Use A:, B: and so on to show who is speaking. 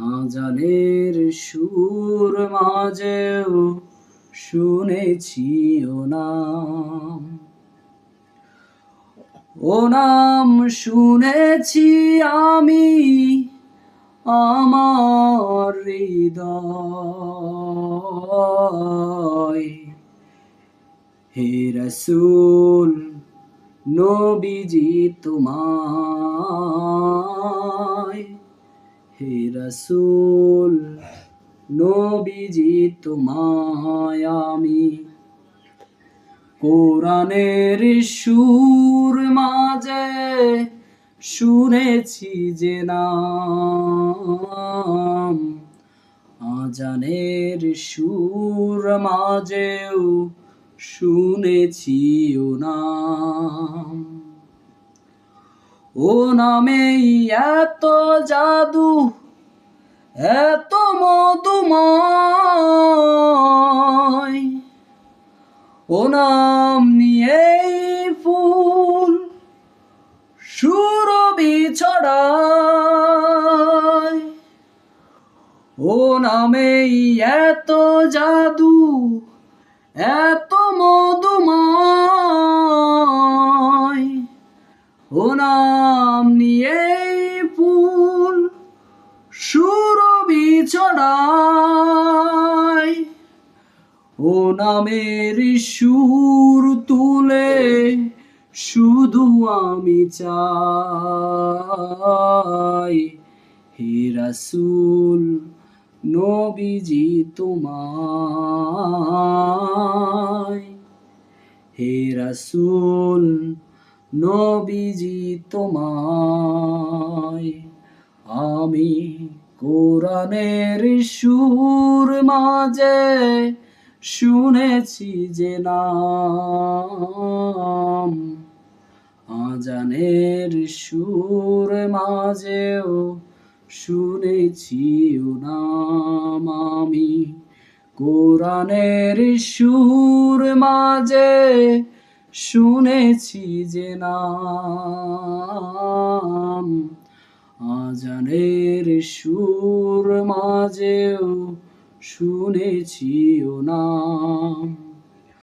A: আজানের সুর মাঝেও শুনেছি ও নাম ও নাম শুনেছি আমি আমার হৃদয়। হে রসুল, নবীজি তোমায় রসুল, নবীজি তোমায় আমি। কোরআনের সুর মাঝে শুনেছি যে নাম, আজানের সুর মাঝেও শুনেছি ও নাম। ও নামে এত জাদু এত মধুময় ও নাম নিয়েই ফুল সুরবি ছড়ায়। ও নামে এত জাদু, এত মধুময় ও নাম নিয়েই ফুল সুরবি ছড়ায় ও নামের সুর তুলে শুধু আমি চাই। হে রাসূল, নবীজি তোমায়। হে রাসূল, নবীজি তোমায়। আমি কোরআনের সুর মাঝে শুনেছি যে নাম। আজানের সুর মাঝেও শুনেছি নাম আমি। কোরআনের সুর মাঝে শুনেছি যে নাম। আজানের সুর মাঝেও শুনেছিও নাম